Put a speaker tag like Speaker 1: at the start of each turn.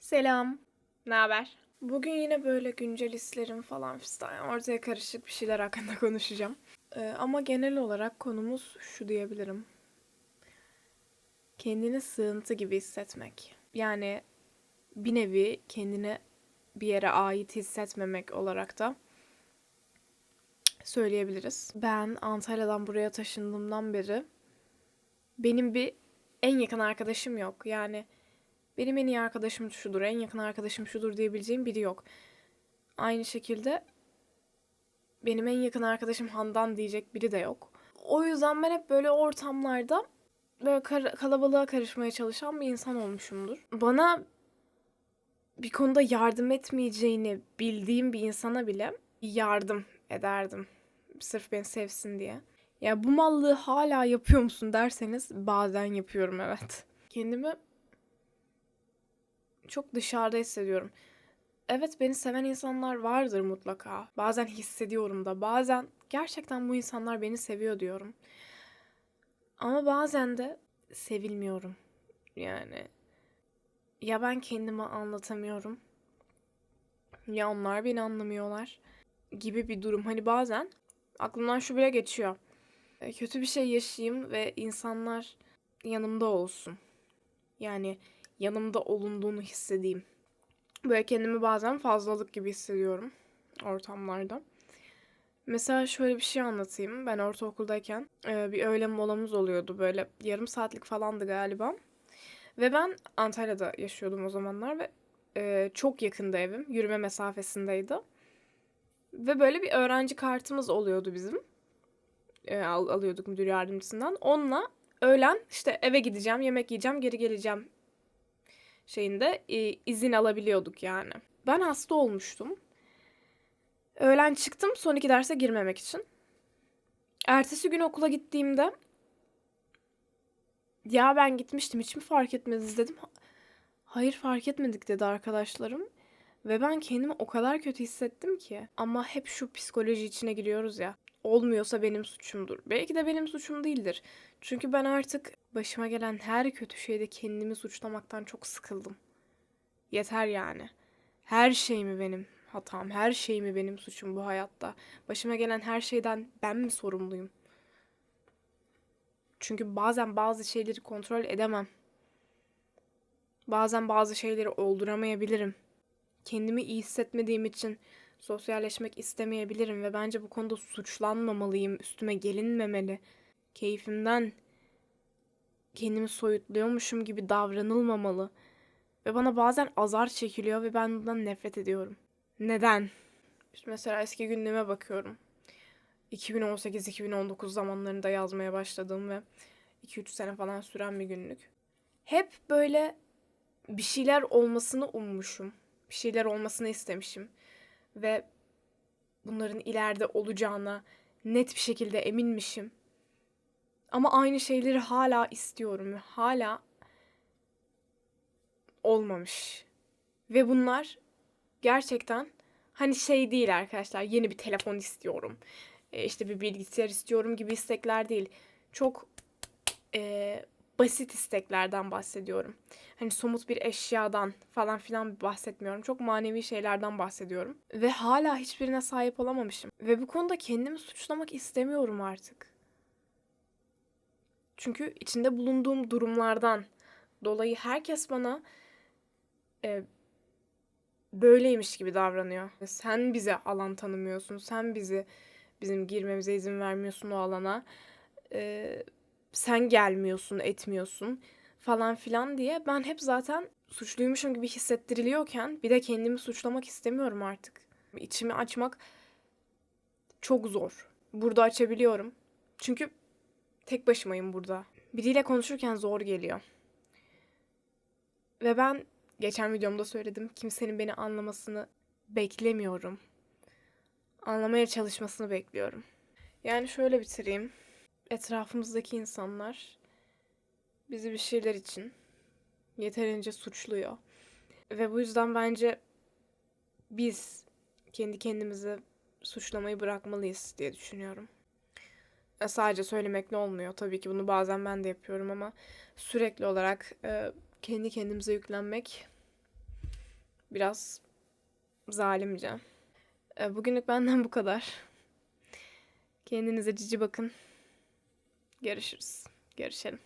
Speaker 1: Selam. Ne haber? Bugün yine böyle güncel hislerim falan fistan yani ortaya karışık bir şeyler hakkında konuşacağım. Ee, ama genel olarak konumuz şu diyebilirim. Kendini sığıntı gibi hissetmek. Yani bir nevi kendine bir yere ait hissetmemek olarak da söyleyebiliriz. Ben Antalya'dan buraya taşındığımdan beri benim bir en yakın arkadaşım yok. Yani benim en iyi arkadaşım şudur, en yakın arkadaşım şudur diyebileceğim biri yok. Aynı şekilde benim en yakın arkadaşım Handan diyecek biri de yok. O yüzden ben hep böyle ortamlarda böyle kar- kalabalığa karışmaya çalışan bir insan olmuşumdur. Bana bir konuda yardım etmeyeceğini bildiğim bir insana bile yardım ederdim. Sırf beni sevsin diye. Ya bu mallığı hala yapıyor musun derseniz bazen yapıyorum evet. Kendimi çok dışarıda hissediyorum. Evet beni seven insanlar vardır mutlaka. Bazen hissediyorum da. Bazen gerçekten bu insanlar beni seviyor diyorum. Ama bazen de sevilmiyorum. Yani ya ben kendimi anlatamıyorum ya onlar beni anlamıyorlar gibi bir durum. Hani bazen aklımdan şu bile geçiyor. E, Kötü bir şey yaşayayım ve insanlar yanımda olsun. Yani yanımda olunduğunu hissedeyim. Böyle kendimi bazen fazlalık gibi hissediyorum ortamlarda. Mesela şöyle bir şey anlatayım. Ben ortaokuldayken e, bir öğle molamız oluyordu. Böyle yarım saatlik falandı galiba. Ve ben Antalya'da yaşıyordum o zamanlar ve e, çok yakında evim. Yürüme mesafesindeydi. Ve böyle bir öğrenci kartımız oluyordu bizim. E, al- alıyorduk müdür yardımcısından. Onunla öğlen işte eve gideceğim, yemek yiyeceğim, geri geleceğim şeyinde e, izin alabiliyorduk yani. Ben hasta olmuştum. Öğlen çıktım son iki derse girmemek için. Ertesi gün okula gittiğimde ya ben gitmiştim hiç mi fark etmediniz dedim. Hayır fark etmedik dedi arkadaşlarım. Ve ben kendimi o kadar kötü hissettim ki. Ama hep şu psikoloji içine giriyoruz ya. Olmuyorsa benim suçumdur. Belki de benim suçum değildir. Çünkü ben artık başıma gelen her kötü şeyde kendimi suçlamaktan çok sıkıldım. Yeter yani. Her şey mi benim hatam, her şey mi benim suçum bu hayatta? Başıma gelen her şeyden ben mi sorumluyum? Çünkü bazen bazı şeyleri kontrol edemem. Bazen bazı şeyleri olduramayabilirim. Kendimi iyi hissetmediğim için sosyalleşmek istemeyebilirim ve bence bu konuda suçlanmamalıyım, üstüme gelinmemeli. Keyfimden kendimi soyutluyormuşum gibi davranılmamalı. Ve bana bazen azar çekiliyor ve ben bundan nefret ediyorum. Neden? İşte mesela eski günlüğüme bakıyorum. 2018-2019 zamanlarında yazmaya başladığım ve 2-3 sene falan süren bir günlük. Hep böyle bir şeyler olmasını ummuşum. Bir şeyler olmasını istemişim. Ve bunların ileride olacağına net bir şekilde eminmişim. Ama aynı şeyleri hala istiyorum ve hala olmamış. Ve bunlar gerçekten hani şey değil arkadaşlar. Yeni bir telefon istiyorum. e, işte bir bilgisayar istiyorum gibi istekler değil. Çok e, basit isteklerden bahsediyorum. Hani somut bir eşyadan falan filan bahsetmiyorum. Çok manevi şeylerden bahsediyorum. Ve hala hiçbirine sahip olamamışım. Ve bu konuda kendimi suçlamak istemiyorum artık. Çünkü içinde bulunduğum durumlardan dolayı herkes bana e, böyleymiş gibi davranıyor. Sen bize alan tanımıyorsun. Sen bizi bizim girmemize izin vermiyorsun o alana. E, sen gelmiyorsun, etmiyorsun falan filan diye ben hep zaten suçluymuşum gibi hissettiriliyorken bir de kendimi suçlamak istemiyorum artık. İçimi açmak çok zor. Burada açabiliyorum. Çünkü tek başımayım burada. Biriyle konuşurken zor geliyor. Ve ben geçen videomda söyledim. Kimsenin beni anlamasını beklemiyorum. Anlamaya çalışmasını bekliyorum. Yani şöyle bitireyim. Etrafımızdaki insanlar bizi bir şeyler için yeterince suçluyor. Ve bu yüzden bence biz kendi kendimizi suçlamayı bırakmalıyız diye düşünüyorum. E, sadece söylemekle olmuyor. Tabii ki bunu bazen ben de yapıyorum ama sürekli olarak e, kendi kendimize yüklenmek Biraz zalimce. E, bugünlük benden bu kadar. Kendinize cici bakın. Görüşürüz. Görüşelim.